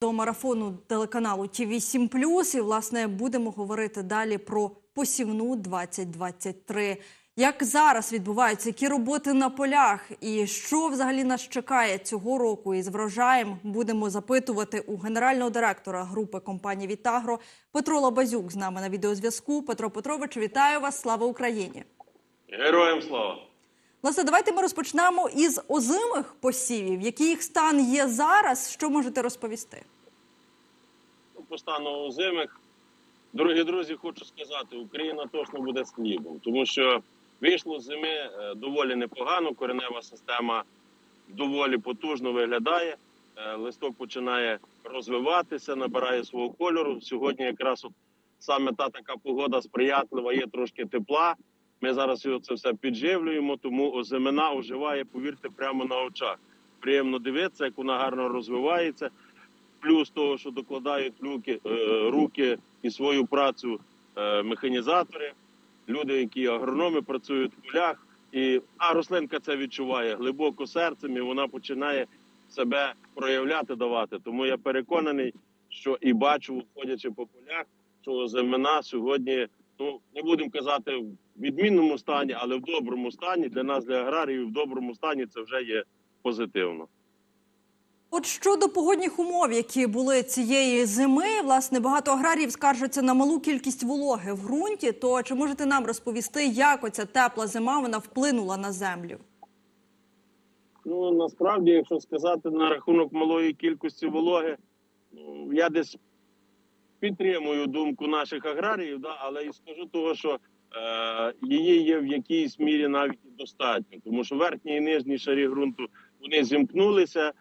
до марафону телеканалу ТВ 7 І, власне, будемо говорити далі про посівну 2023. Як зараз відбуваються які роботи на полях, і що взагалі нас чекає цього року із врожаєм, будемо запитувати у генерального директора групи компанії Вітагро Петро Лабазюк з нами на відеозв'язку. Петро Петрович, вітаю вас! Слава Україні! Героям слава! Власне, давайте ми розпочнемо із озимих посівів. Який їх стан є зараз? Що можете розповісти? Ну, По стану озимих, дорогі друзі, хочу сказати, Україна точно буде хлібом, тому що вийшло з зими е, доволі непогано. Коренева система доволі потужно виглядає. Е, Листок починає розвиватися, набирає свого кольору. Сьогодні якраз от саме та така погода сприятлива, є трошки тепла. Ми зараз його це все підживлюємо, тому озимина оживає, повірте, прямо на очах. Приємно дивитися, як вона гарно розвивається. Плюс того, що докладають люки, е, руки і свою працю е, механізатори, люди, які агрономи працюють в полях. І, а рослинка це відчуває глибоко серцем, і вона починає себе проявляти, давати. Тому я переконаний, що і бачу, ходячи по полях, що земена сьогодні, ну не будемо казати в відмінному стані, але в доброму стані для нас, для аграріїв, в доброму стані це вже є позитивно. От щодо погодних умов, які були цієї зими, власне, багато аграріїв скаржаться на малу кількість вологи в ґрунті. То чи можете нам розповісти, як оця тепла зима вона вплинула на землю? Ну насправді, якщо сказати на рахунок малої кількості вологи, ну, я десь підтримую думку наших аграріїв, да, але і скажу того, що е, її є в якійсь мірі навіть достатньо, тому що верхні і нижні шарі ґрунту вони зімкнулися,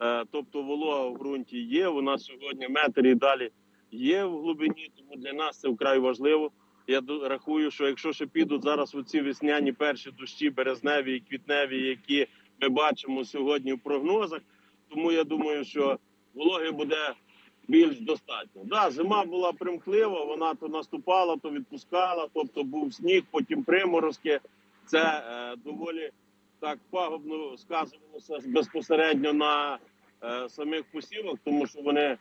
е, тобто волога в ґрунті є. Вона сьогодні метр і далі є в глибині, тому для нас це вкрай важливо. Я рахую, що якщо ще підуть зараз оці весняні перші дощі, березневі і квітневі, які ми бачимо сьогодні в прогнозах, тому я думаю, що вологи буде більш достатньо. Да, зима була примхлива, вона то наступала, то відпускала, тобто був сніг, потім приморозки. Це е, доволі так пагубно сказувалося безпосередньо на е, самих посівах, тому що вони е,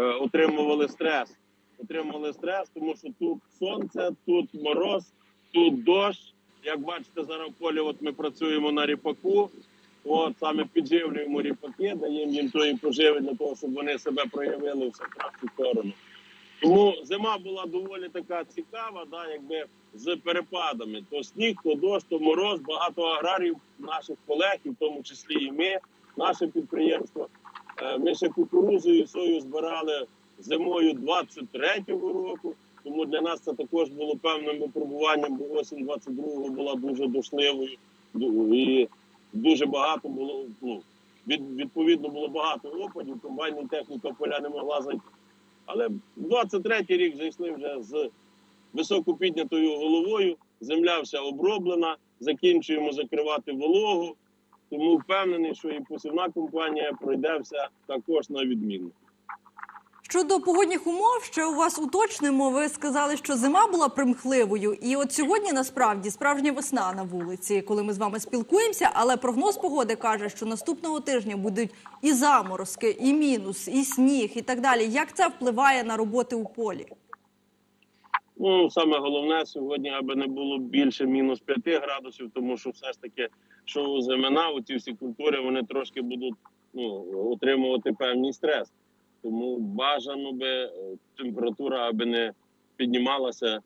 отримували стрес. Отримували стрес, тому що тут сонце, тут мороз, тут дощ. Як бачите, зараз в полі от ми працюємо на ріпаку. От саме підживлюємо ріпаки, даємо їм тої поживи для того, щоб вони себе проявили в кращу сторону. Тому зима була доволі така цікава, да, якби з перепадами. То сніг, то дощ, то мороз. Багато аграрів, наших колег, і в тому числі і ми, наше підприємство. Е, Ми ще кукурузу і сою збирали зимою 23-го року. Тому для нас це також було певним випробуванням, бо осінь 22-го була дуже душливою. І дуже багато було. Ну, від, відповідно було багато опадів, комбайна техніка поля не могла зайти. Але 23-й рік зайшли вже з високо піднятою головою. Земля вся оброблена, закінчуємо закривати вологу. Тому впевнений, що і посівна компанія пройде вся також на відмінно. Щодо погодних умов, ще у вас уточнимо. Ви сказали, що зима була примхливою, і от сьогодні насправді справжня весна на вулиці, коли ми з вами спілкуємося. Але прогноз погоди каже, що наступного тижня будуть і заморозки, і мінус, і сніг, і так далі. Як це впливає на роботи у полі? Ну, саме головне сьогодні, аби не було більше мінус 5 градусів, тому що все ж таки, що у зимина, у ці всі культури, вони трошки будуть ну, отримувати певний стрес. Тому бажано би е, температура, аби не піднімалася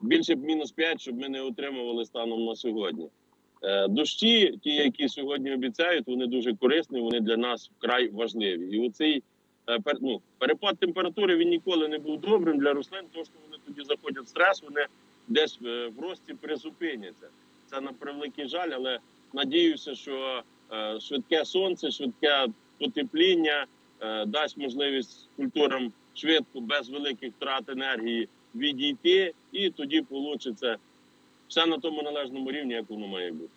більше б мінус 5, щоб ми не отримували станом на сьогодні. Е, Дощі, ті, які сьогодні обіцяють, вони дуже корисні, вони для нас вкрай важливі. І оцей е, ну, перепад температури він ніколи не був добрим для рослин, тому що вони тоді заходять в стрес, вони десь в рості призупиняться. Це на превеликий жаль, але надіюся, що швидке сонце, швидке потепління дасть можливість культурам швидко, без великих втрат енергії відійти, і тоді вийде все на тому належному рівні, як воно має бути.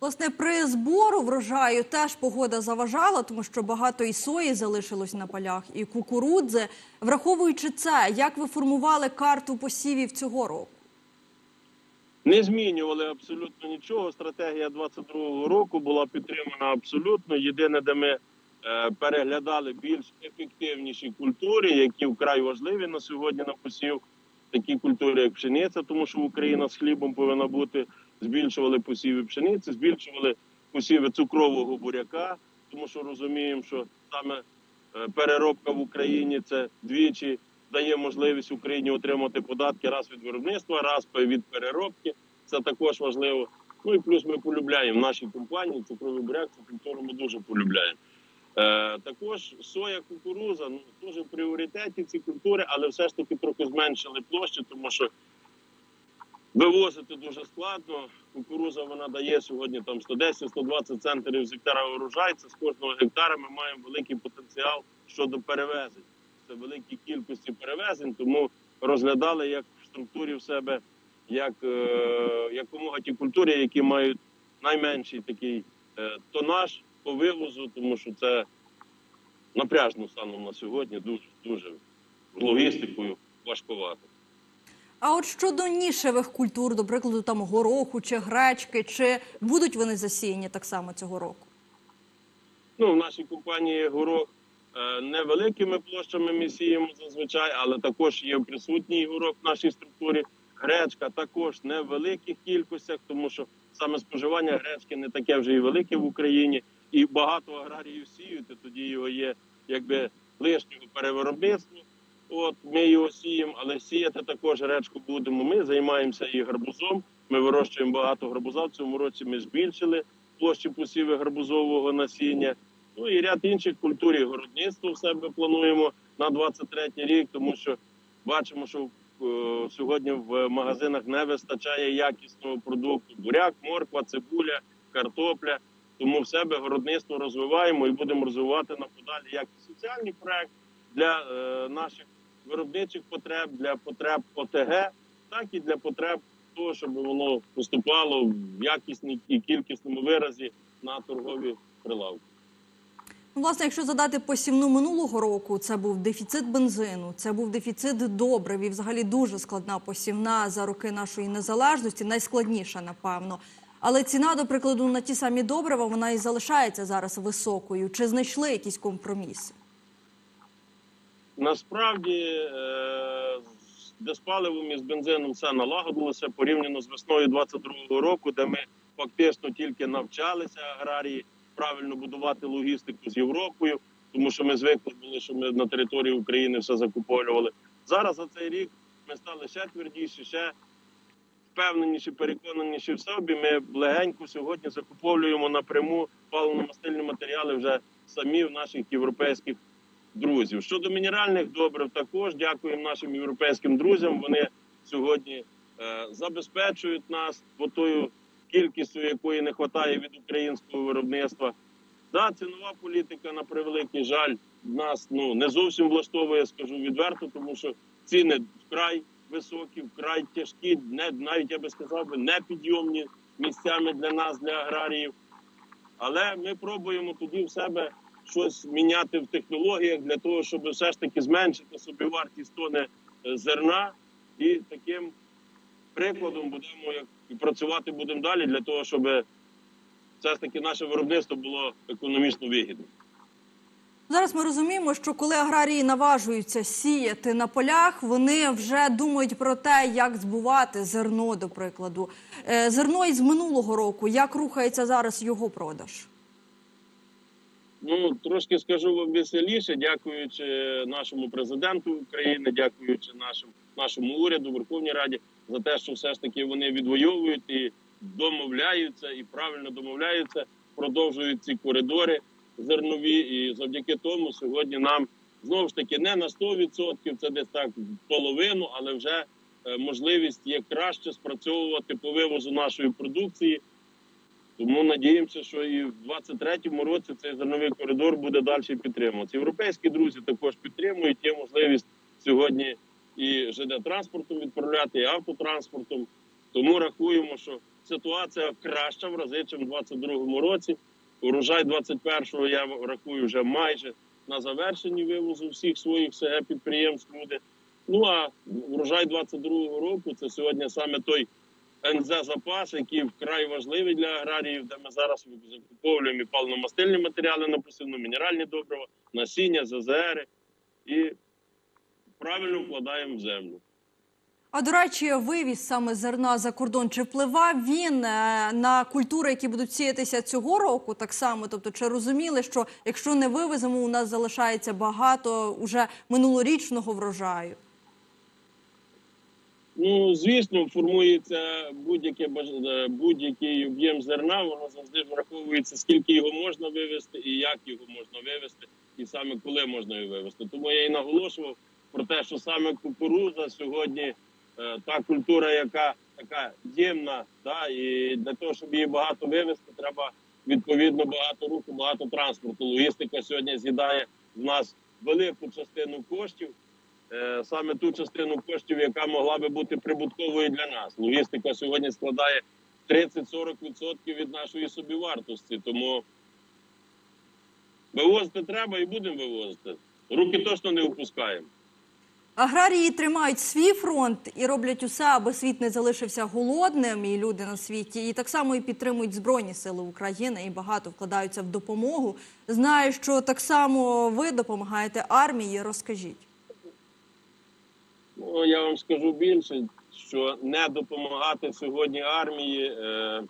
Власне, при збору врожаю теж погода заважала, тому що багато і сої залишилось на полях, і кукурудзи. Враховуючи це, як ви формували карту посівів цього року? Не змінювали абсолютно нічого. Стратегія 22-го року була підтримана абсолютно. Єдине, де ми е, е, переглядали більш ефективніші культури, які вкрай важливі на сьогодні на посів. Такі культури, як пшениця, тому що Україна з хлібом повинна бути. Збільшували посіви пшениці, збільшували посіви цукрового буряка, тому що розуміємо, що саме е, переробка в Україні це двічі дає можливість Україні отримати податки раз від виробництва, раз від переробки. Це також важливо. Ну і плюс ми полюбляємо в нашій компанії цукровий буряк, цю культуру ми дуже полюбляємо. Е, також соя, кукуруза, ну теж в пріоритеті ці культури, але все ж таки трохи зменшили площі, тому що вивозити дуже складно. Кукуруза вона дає сьогодні там 110-120 центнерів з гектара урожай. Це з кожного гектара ми маємо великий потенціал щодо перевезень. Це великі кількості перевезень, тому розглядали як в структурі в себе, як е, якомога ті культури, які мають найменший такий е, тонаж по вивозу, тому що це напряжно станом на сьогодні дуже дуже логістикою важкувато. А от щодо нішевих культур, до прикладу, там гороху чи гречки, чи будуть вони засіяні так само цього року? Ну, в нашій компанії горох е, невеликими площами ми сіємо зазвичай, але також є присутній горох в нашій структурі. Гречка також не в великих кількостях, тому що саме споживання гречки не таке вже і велике в Україні, і багато аграріїв сіють, тоді його є якби лишнього перевиробництва. От ми його сіємо, але сіяти також гречку будемо. Ми займаємося і гарбузом. Ми вирощуємо багато гарбуза. В цьому році ми збільшили площі посіви гарбузового насіння. Ну і ряд інших культур і городництво в себе плануємо на 23 рік, тому що бачимо, що е, сьогодні в магазинах не вистачає якісного продукту: буряк, морква, цибуля, картопля. Тому в себе городництво розвиваємо і будемо розвивати на подалі як і соціальний проект для е, наших виробничих потреб, для потреб ОТГ, так і для потреб того, щоб воно поступало в якісній і кількісному виразі на торгові прилавки. Ну, Власне, якщо задати посівну минулого року, це був дефіцит бензину, це був дефіцит добрив і взагалі дуже складна посівна за роки нашої незалежності, найскладніша, напевно. Але ціна, до прикладу, на ті самі добрива, вона і залишається зараз високою. Чи знайшли якісь компроміси? Насправді е, з диспаливом і з бензином все налагодилося порівняно з весною 22-го року, де ми фактично тільки навчалися аграрії правильно будувати логістику з Європою, тому що ми звикли були, що ми на території України все закуповували. Зараз за цей рік ми стали ще твердіші, ще впевненіші, переконаніші в собі. Ми легенько сьогодні закуповуємо напряму паливно-мастильні матеріали вже самі в наших європейських друзів. Щодо мінеральних добрив, також дякуємо нашим європейським друзям. Вони сьогодні е, забезпечують нас тою кількістю, якої не вистачає від українського виробництва. Да, цінова політика, на превеликий жаль, нас ну не зовсім влаштовує, скажу відверто, тому що ціни вкрай високі, вкрай тяжкі, не навіть я би сказав би непідйомні місцями для нас, для аграріїв. Але ми пробуємо тоді в себе щось міняти в технологіях для того, щоб все ж таки зменшити собі вартість тони е, зерна, і таким прикладом будемо як і працювати будемо далі для того, щоб все ж таки наше виробництво було економічно вигідним. Зараз ми розуміємо, що коли аграрії наважуються сіяти на полях, вони вже думають про те, як збувати зерно, до прикладу. Е, Зерно із минулого року, як рухається зараз його продаж? Ну трошки скажу вам веселіше, дякуючи нашому президенту України, дякуючи нашому нашому уряду, Верховній Раді за те, що все ж таки вони відвоюють і домовляються, і правильно домовляються, продовжують ці коридори зернові. І завдяки тому сьогодні нам знову ж таки не на 100%, це десь так половину, але вже е, можливість є краще спрацьовувати по вивозу нашої продукції. Тому надіємося, що і в 23-му році цей зерновий коридор буде далі підтримуватися. Європейські друзі також підтримують. Є можливість сьогодні і ЖД транспортом відправляти, і автотранспортом. Тому рахуємо, що ситуація краща в рази, ніж в 22-му році. Урожай 21-го я рахую вже майже на завершенні вивозу всіх своїх СГ підприємств буде. Ну а урожай 22-го року це сьогодні саме той НЗ запас, який вкрай важливий для аграріїв, де ми зараз закуповуємо і паливно-мастильні матеріали на посівну, мінеральні добрива, насіння, ЗЗР і правильно вкладаємо в землю. А до речі, вивіз саме зерна за кордон чи впливав він е, на культури, які будуть сіятися цього року, так само? Тобто, чи розуміли, що якщо не вивеземо, у нас залишається багато уже минулорічного врожаю? Ну, звісно, формується будь-яке е, будь-який об'єм зерна, воно завжди враховується, скільки його можна вивезти і як його можна вивезти, і саме коли можна його вивезти. Тому я і наголошував про те, що саме кукуруза сьогодні та культура, яка така ємна, да, і для того, щоб її багато вивезти, треба відповідно багато руху, багато транспорту. Логістика сьогодні з'їдає в нас велику частину коштів е, саме ту частину коштів, яка могла би бути прибутковою для нас. Логістика сьогодні складає 30-40% від нашої собівартості. Тому вивозити треба і будемо вивозити. Руки точно не впускаємо. Аграрії тримають свій фронт і роблять усе, аби світ не залишився голодним, і люди на світі, і так само і підтримують збройні сили України і багато вкладаються в допомогу. Знаю, що так само ви допомагаєте армії. Розкажіть. Ну, я вам скажу більше, що не допомагати сьогодні армії, е,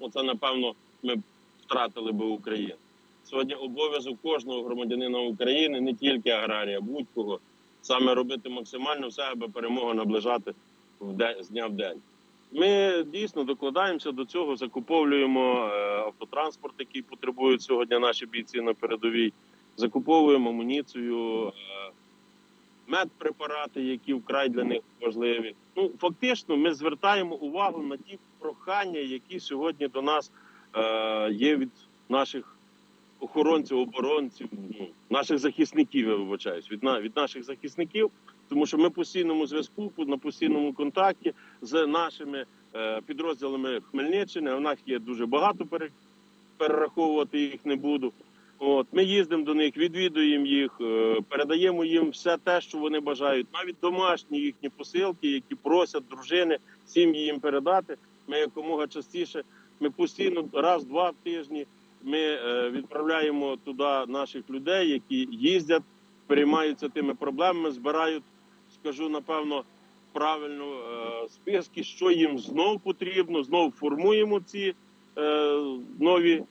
ну, це напевно ми втратили би Україну. Сьогодні обов'язок кожного громадянина України, не тільки аграрія, будь-кого, саме робити максимально все, аби перемогу наближати в де- з дня в день. Ми дійсно докладаємося до цього, закуповуємо е, автотранспорт, який потребують сьогодні наші бійці на передовій, закуповуємо амуніцію. е, медпрепарати, які вкрай для них важливі. Ну фактично, ми звертаємо увагу на ті прохання, які сьогодні до нас е, є від наших охоронців, оборонців, ну, наших захисників. Я вибачаюсь, від від наших захисників, тому що ми постійному зв'язку, на постійному контакті з нашими е, підрозділами Хмельниччини. У нас є дуже багато перераховувати їх не буду. От ми їздимо до них, відвідуємо їх, е, передаємо їм все те, що вони бажають, навіть домашні їхні посилки, які просять дружини, сім'ї їм передати. Ми якомога частіше. Ми постійно раз-два в тижні. Ми е, відправляємо туди наших людей, які їздять, переймаються тими проблемами, збирають, скажу напевно, правильно е, списки, що їм знов потрібно. Знов формуємо ці е, нові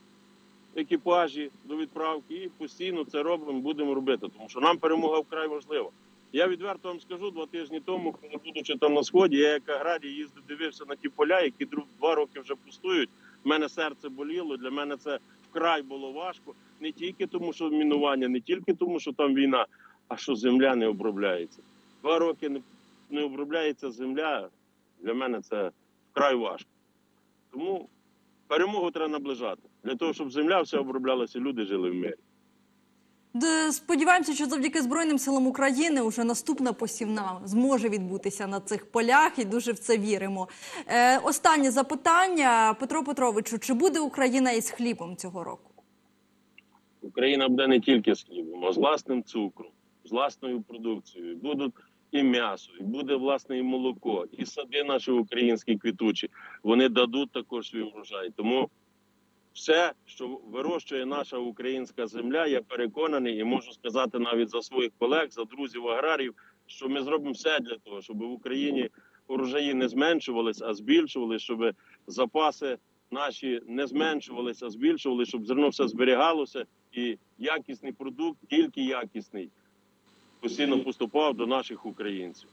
екіпажі до відправки і постійно це робимо, будемо робити, тому що нам перемога вкрай важлива. Я відверто вам скажу, два тижні тому, коли будучи там на сході, я як аграрій їздив, дивився на ті поля, які два роки вже пустують. У мене серце боліло. Для мене це вкрай було важко. Не тільки тому, що мінування, не тільки тому, що там війна, а що земля не обробляється. Два роки не, не обробляється земля. Для мене це вкрай важко. Тому перемогу треба наближати для того, щоб земля вся оброблялася, люди жили в мирі. Сподіваємося, що завдяки Збройним силам України вже наступна посівна зможе відбутися на цих полях, і дуже в це віримо. Е, останнє запитання Петро Петровичу: чи буде Україна із хлібом цього року? Україна буде не тільки з хлібом, а з власним цукром, з власною продукцією. Будуть і м'ясо, і буде власне і молоко, і сади наші українські квітучі. Вони дадуть також свій врожай. Тому все, що вирощує наша українська земля, я переконаний і можу сказати навіть за своїх колег, за друзів аграрів, що ми зробимо все для того, щоб в Україні урожаї не зменшувалися, а збільшувалися, щоб запаси наші не зменшувалися, а збільшувалися, щоб зерно все зберігалося, і якісний продукт, тільки якісний, постійно поступав до наших українців.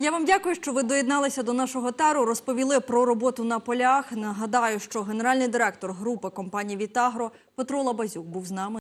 Я вам дякую, що ви доєдналися до нашого тару. Розповіли про роботу на полях. Нагадаю, що генеральний директор групи компанії Вітагро Петро Лабазюк був з нами.